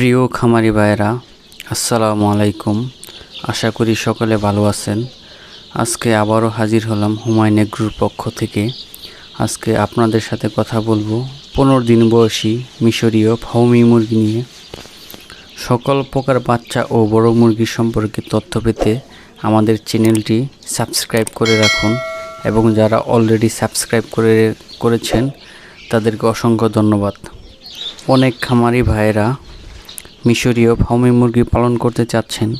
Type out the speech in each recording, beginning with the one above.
প্রিয় খামারি ভাইয়েরা, আসসালামু আলাইকুম। আশা করি সকলে ভালো আছেন। আজকে আবারও হাজির হলাম হুমায়ুন এগ্রুর পক্ষ থেকে। আজকে আপনাদের সাথে কথা বলব পনেরো দিন বয়সী মিশরীয় ফাউমি মুরগি নিয়ে। সকল প্রকার বাচ্চা ও বড় মুরগি সম্পর্কে তথ্য পেতে আমাদের চ্যানেলটি সাবস্ক্রাইব করে রাখুন এবং যারা অলরেডি সাবস্ক্রাইব করে করেছেন, তাদেরকে অসংখ্য ধন্যবাদ। অনেক খামারি ভাইয়েরা মিশরীয় ফার্মি মুরগি পালন করতে চাচ্ছেন,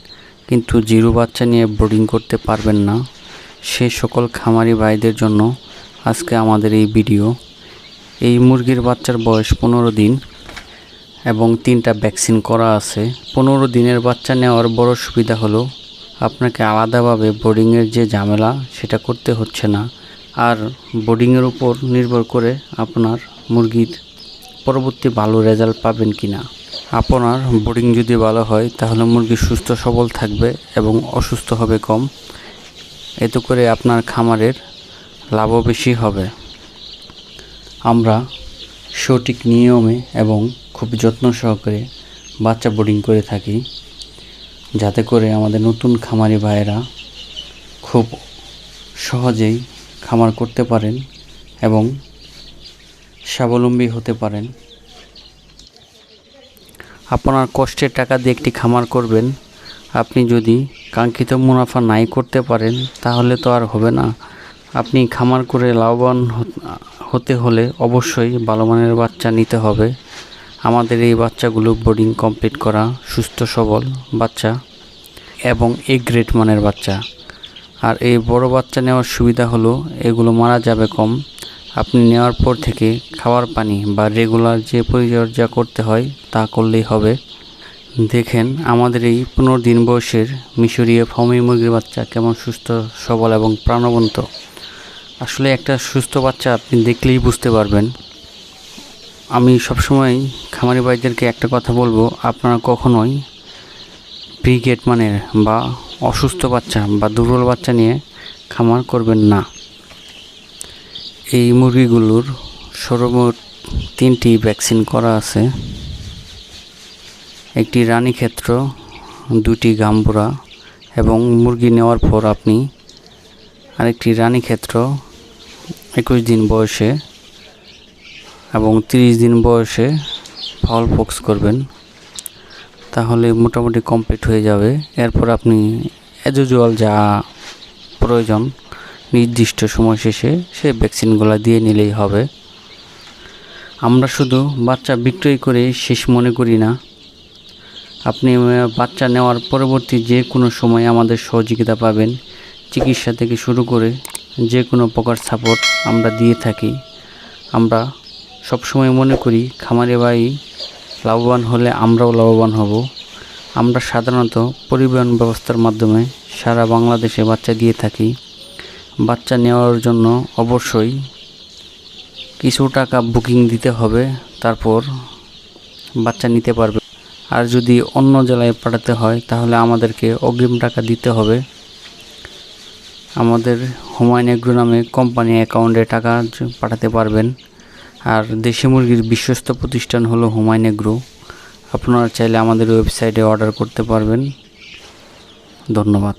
কিন্তু জিরো বাচ্চা নিয়ে ব্রিডিং করতে পারবেন না। সে সকল খামারি ভাইদের জন্য আজকে আমাদের এই ভিডিও। এই মুরগির বাচ্চার বয়স পনেরো দিন এবং তিনটা ভ্যাকসিন করা আছে। পনেরো দিনের বাচ্চা নেওয়ার বড় সুবিধা হলো আপনাকে আলাদাভাবে বোর্ডিংয়ের যে ঝামেলা সেটা করতে হচ্ছে না। আর বোর্ডিংয়ের উপর নির্ভর করে আপনার মুরগির পরবর্তী ভালো রেজাল্ট পাবেন কি না আপনার বোর্ডিং যদি ভালো হয়, তাহলে মুরগি সুস্থ, সবল থাকবে এবং অসুস্থ হবে কম। এতে করে আপনার খামারের লাভও বেশি হবে। আমরা সঠিক নিয়মে এবং খুব যত্ন সহকারে বাচ্চা বোর্ডিং করে থাকি, যাতে করে আমাদের নতুন খামারি ভাইয়েরা খুব সহজেই খামার করতে পারেন এবং স্বাবলম্বী হতে পারেন। আপনার কষ্টের টাকা দিয়ে একটি খামার করবেন। আপনি যদি কাঙ্ক্ষিত মুনাফা নাই করতে পারেন, তাহলে তো আর হবে না। আপনি খামার করে লাভবান হতে হলে অবশ্যই ভালো মানের বাচ্চা নিতে হবে। আমাদের এই বাচ্চাগুলো বোর্ডিং কমপ্লিট করা সুস্থ, সবল বাচ্চা এবং এ গ্রেড মানের বাচ্চা। আর এই বড় বাচ্চা নেওয়ার সুবিধা হলো, এগুলো মারা যাবে কম। আপনি নেওয়ার পর থেকে খাওয়ার পানি বা রেগুলার যে পরিচর্যা করতে হয় তা করলেই হবে। দেখেন, আমাদের এই পনেরো দিন বয়সের মিশরীয় ফার্মি মুরগির বাচ্চা কেমন সুস্থ, সবল এবং প্রাণবন্ত। আসলে একটা সুস্থ বাচ্চা আপনি দেখলেই বুঝতে পারবেন। আমি সবসময় খামারি ভাইদেরকে একটা কথা বলব, আপনারা কখনোই ব্রিগেড মানের বা অসুস্থ বাচ্চা বা দুর্বল বাচ্চা নিয়ে খামার করবেন না। এই মুরগিগুলোর সর্বমোট তিনটি ভ্যাকসিন করা আছে। একটি রানীক্ষেত্র, দুটি গাম্বুরা এবং মুরগি নেওয়ার পর আপনি আরেকটি রানীক্ষেত্র, একুশ দিন বয়সে এবং তিরিশ দিন বয়সে ফল ফক্স করবেন। তাহলে মোটামুটি কমপ্লিট হয়ে যাবে। এরপর আপনি অ্যাজুজুয়াল যা প্রয়োজন নির্দিষ্ট সময় শেষে সে ভ্যাকসিনগুলো দিয়ে নিলেই হবে। আমরা শুধু বাচ্চা বিক্রয় করে শেষ মনে করি না। আপনি বাচ্চা নেওয়ার পরবর্তী যে কোনো সময় আমাদের সহযোগিতা পাবেন। চিকিৎসা থেকে শুরু করে যে কোনো প্রকার সাপোর্ট আমরা দিয়ে থাকি। আমরা সবসময় মনে করি, খামারে ভাই, লাভবান হলে আমরাও লাভবান হব। আমরা সাধারণত পরিবহন ব্যবস্থার মাধ্যমে সারা বাংলাদেশে বাচ্চা দিয়ে থাকি। বাচ্চা নেওয়ার জন্য অবশ্যই কিছু টাকা বুকিং দিতে হবে, তারপর বাচ্চা নিতে পারবে। আর যদি অন্য জেলায় পাঠাতে হয়, তাহলে আমাদেরকে অগ্রিম টাকা দিতে হবে। আমাদের হুমায়ুন এগ্রো নামে কোম্পানি অ্যাকাউন্টে টাকা পাঠাতে পারবেন। আর দেশি মুরগির বিশ্বস্ত প্রতিষ্ঠান হলো হুমায়ুন এগ্রো। আপনারা চাইলে আমাদের ওয়েবসাইটে অর্ডার করতে পারবেন। ধন্যবাদ।